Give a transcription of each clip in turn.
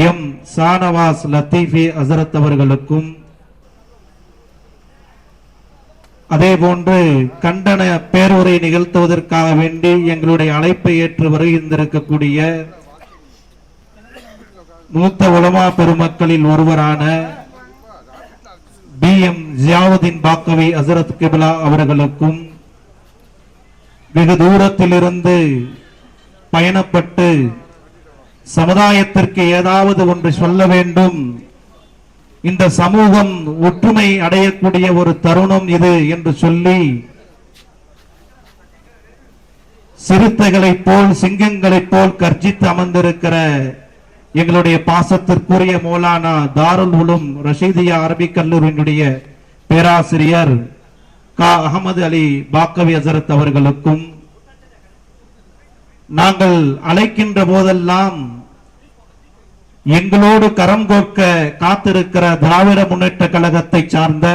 M Shanavas லத்தீஃபி அசரத் அவர்களுக்கும் அதே போன்று கண்டன பேருரை நிகழ்த்துவதற்காக வேண்டி எங்களுடைய அழைப்பை ஏற்று வருகின்றிருக்கக்கூடிய மூத்த உலமா பெருமக்களில் ஒருவரான பி எம் ஜியாவுதீன் பாக்கவி அசரத் கிபிலா அவர்களுக்கும் வெகு தூரத்திலிருந்து பயணப்பட்டு சமுதாயத்திற்கு ஏதாவது ஒன்று சொல்ல வேண்டும். இந்த சமூகம் ஒற்றுமை அடையக்கூடிய ஒரு தருணம் இது என்று சொல்லி சிறுத்தைகளைப் போல் சிங்கங்களைப் போல் கர்ஜித்து அமர்ந்திருக்கிற எங்களுடைய பாசத்திற்குரிய மௌலானா தாருல் உலும் ரஷீதியா அரபிக் கல்லூரியினுடைய பேராசிரியர் கா அகமது அலி பாக்கவி அசரத் அவர்களுக்கும் நாங்கள் அழைக்கின்ற போதெல்லாம் எங்களோடு கரம் கோர்க்க காத்திருக்கிற திராவிட முன்னேற்ற கழகத்தை சார்ந்த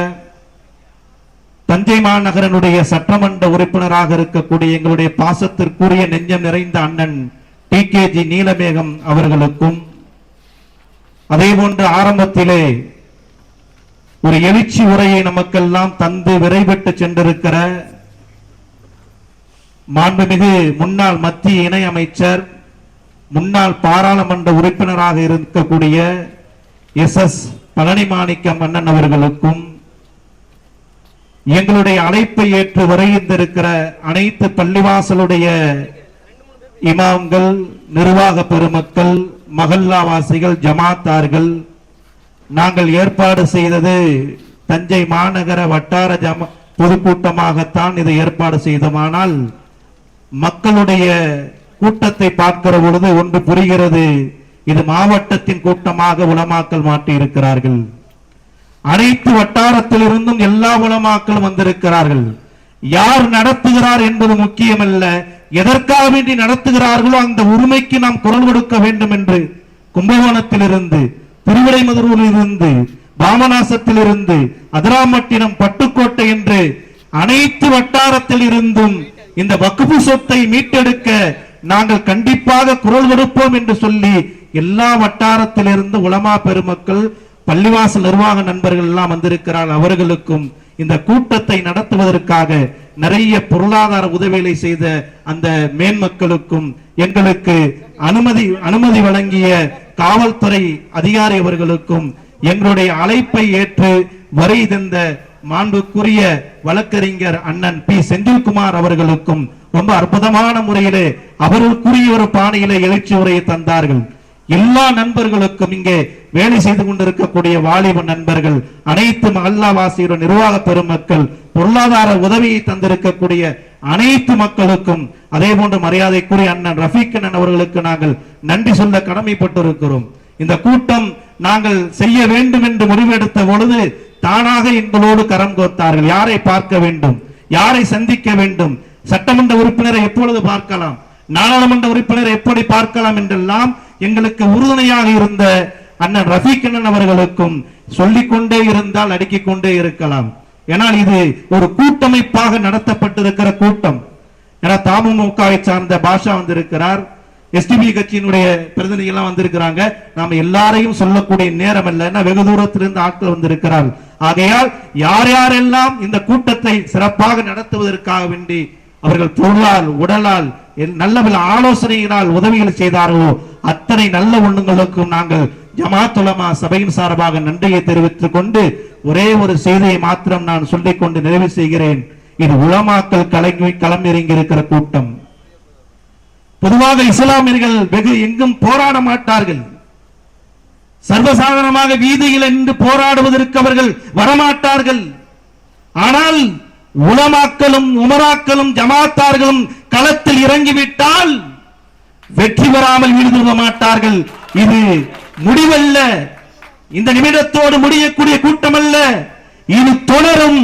தஞ்சை மாநகரனுடைய சட்டமன்ற உறுப்பினராக இருக்கக்கூடிய எங்களுடைய பாசத்திற்குரிய நெஞ்சம் நிறைந்த அண்ணன் டி கே ஜி நீலமேகம் அவர்களுக்கும் அதே போன்று ஆரம்பத்திலே ஒரு எழுச்சி உரையை நமக்கெல்லாம் தந்து விரைவிட்டு சென்றிருக்கிற மாண்புமிகு முன்னாள் மத்திய இணை அமைச்சர் முன்னாள் பாராளுமன்ற உறுப்பினராக இருக்கக்கூடிய எஸ் எஸ் பழனிமாணிக்கம் அண்ணன் அவர்களுக்கும் எங்களுடைய அழைப்பை ஏற்று வருகின்றிருக்கிற அனைத்து பள்ளிவாசலுடைய இமாம்கள் நிர்வாக பெருமக்கள் மகல்லாவாசிகள் ஜமாத்தார்கள் நாங்கள் ஏற்பாடு செய்தது தஞ்சை மாநகர வட்டார ஜம பொதுக்கூட்டமாகத்தான் இதை ஏற்பாடு செய்தமானால் மக்களுடைய கூட்டத்தை பார்க்கிற பொழுது ஒன்று புரிகிறது. இது மாவட்டத்தின் கூட்டமாக உலமாக்கல் மாற்றி இருக்கிறார்கள் அனைத்து வட்டாரத்திலிருந்தும் எல்லா உலமாக்களும் வந்திருக்கிறார்கள். யார் நடத்துகிறார் என்பது முக்கியமல்ல. எதற்காக வேண்டி நடத்துகிறார்களோ அந்த உரிமைக்கு நாம் குரல் கொடுக்க வேண்டும் என்று கும்பகோணத்திலிருந்து திருவிடைமதுரையிலிருந்து பாமநாசத்திலிருந்து அதிராமட்டினம் பட்டுக்கோட்டை என்று அனைத்து வட்டாரத்தில் இருந்தும் இந்த வக்குபு சொத்தை மீட்டெடுக்க நாங்கள் கண்டிப்பாக குரல் கொடுப்போம் என்று சொல்லி எல்லா வட்டாரத்திலிருந்து உலமா பெருமக்கள் பள்ளிவாசல் நிர்வாக நண்பர்கள் எல்லாம் வந்திருக்கிறார் அவர்களுக்கும் இந்த கூட்டத்தை நடத்துவதற்காக நிறைய பொருளாதார உதவிகளை செய்த அந்த மேன்மக்களுக்கும் எங்களுக்கு அனுமதி அனுமதி வழங்கிய காவல்துறை அதிகாரி அவர்களுக்கும் எங்களுடைய அழைப்பை ஏற்று வரை தந்த மாண்புக்குரிய வழக்கறிஞர் அண்ணன் பி. செந்தில்குமார் அவர்களுக்கும் ரொம்ப அற்புதமான முறையிலே அவர்களுக்குரிய ஒரு பாணியிலே எழுச்சி உரையை தந்தார்கள். எல்லா நண்பர்களுக்கும் இங்கே வேலை செய்து கொண்டிருக்கக்கூடிய வாலிப நண்பர்கள் அனைத்து அல்லாவாசியுடன் நிர்வாக பெருமக்கள் பொருளாதார உதவியை தந்திருக்கக்கூடிய அனைத்து மக்களுக்கும் அதே போன்று மரியாதைக்குரிய அண்ணன் ரஃபீக் அண்ணன் அவர்களுக்கு நாங்கள் நன்றி சொல்ல கடமைப்பட்டிருக்கிறோம். இந்த கூட்டம் நாங்கள் செய்ய வேண்டும் என்று முடிவெடுத்த பொழுது தானாக எங்களோடு கரம் கோத்தார்கள். யாரை பார்க்க வேண்டும்? யாரை சந்திக்க வேண்டும்? சட்டமன்ற உறுப்பினரை எப்பொழுது பார்க்கலாம்? நாடாளுமன்ற உறுப்பினரை எப்படி பார்க்கலாம் என்றெல்லாம் எங்களுக்கு உறுதுணையாக இருந்த அண்ணன் ரஃபீக் அண்ணன் அவர்களுக்கும் சொல்லிக்கொண்டே இருந்தால் அடுக்கிக் கொண்டே இருக்கலாம். ஏனால் இது ஒரு கூட்டமைப்பாக நடத்தப்பட்டிருக்கிற கூட்டம். ஏன்னா தமுகவை சார்ந்த பாஷா வந்திருக்கிறார். எஸ்டிபி கட்சியினுடைய பிரதிநிதிகள் எல்லாம் வந்திருக்கிறாங்க. நாம எல்லாரையும் சொல்லக்கூடிய நேரம் இல்லை. வெகு தூரத்திலிருந்து ஆட்கள் வந்திருக்கிறார் ஆகையால் யார் யாரெல்லாம் இந்த கூட்டத்தை சிறப்பாக நடத்துவதற்காக வேண்டி அவர்கள் பொருளால் உடலால் நல்ல பல ஆலோசனையினால் உதவிகள் செய்தார்களோ அத்தனை நல்ல ஒண்ணுங்களுக்கும் நாங்கள் ஜமாத்துலமா சபையின் சார்பாக நன்றியை தெரிவித்துக் கொண்டு ஒரே ஒரு செய்தியை மாத்திரம் நான் சொல்லிக் கொண்டு நிறைவு செய்கிறேன். இது உளமாக்கல் கலங்கி களமிறங்கி இருக்கிற கூட்டம். பொதுவாக இஸ்லாமியர்கள் வெகு எங்கும் போராட மாட்டார்கள். சர்வசாதாரணமாக வீதியில் நின்று போராடுவதற்கு அவர்கள் வரமாட்டார்கள். ஆனால் உலமாக்களும் உமராக்களும் ஜமாத்தார்களும் களத்தில் இறங்கிவிட்டால் வெற்றி பெறாமல் ஈடுபட மாட்டார்கள். இது முடிவல்ல. இந்த நிமிடத்தோடு முடியக்கூடிய கூட்டம் அல்ல இது தொடரும்.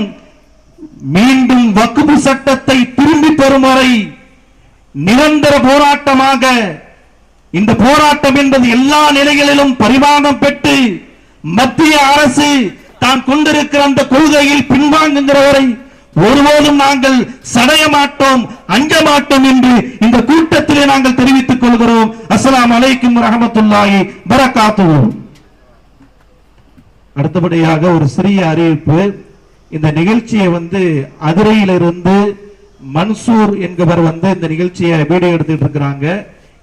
மீண்டும் வக்குபு சட்டத்தை திரும்பி பெறும் வரை நிரந்தர போராட்டமாக இந்த போராட்டம் என்பது எல்லா நிலைகளிலும் பரிமாணம் பெற்று மத்திய அரசு தான் கொண்டிருக்கிற அந்த கொள்கையில் பின்வாங்குகிற வரை ஒருபோதும் நாங்கள் சடைய மாட்டோம் அஞ்ச மாட்டோம் என்று இந்த கூட்டத்திலே நாங்கள் தெரிவித்துக் கொள்கிறோம். அஸ்லாம் அலைக்கும் ரஹமத்துல்லாஹி பரகாத்துவோம் அடுத்தபடியாக ஒரு சிறிய அறிவிப்பு. இந்த நிகழ்ச்சியை வந்து அதிரையிலிருந்து மன்சூர் என்பவர் வந்து இந்த நிகழ்ச்சியை வீடியோ எடுத்துட்டு இருக்கிறாங்க.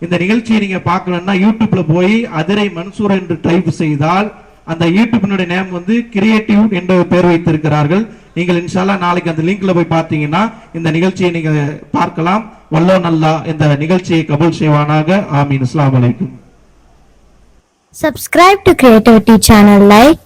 இந்த நிகழ்ச்சியை நீங்க பார்க்கணும்னா யூடியூப்ல போய் அதிரை மன்சூர் என்று டைப் செய்தால் அந்த யூடியூபினுடைய நேம் வந்து கிரியேட்டிவ் என்ற பெயர் வைத்திருக்கிறார்கள். நீங்கள் இன்ஷால்லா நாளைக்கு அந்த லிங்க்ல போய் பார்த்தீங்கன்னா இந்த நிகழ்ச்சியை நீங்க பார்க்கலாம். வல்லோ நல்லா இந்த நிகழ்ச்சியை கபூல் செய்வானாக. ஆமீன். இஸ்லாம் அலைக்கும். Subscribe to Creativity channel, like,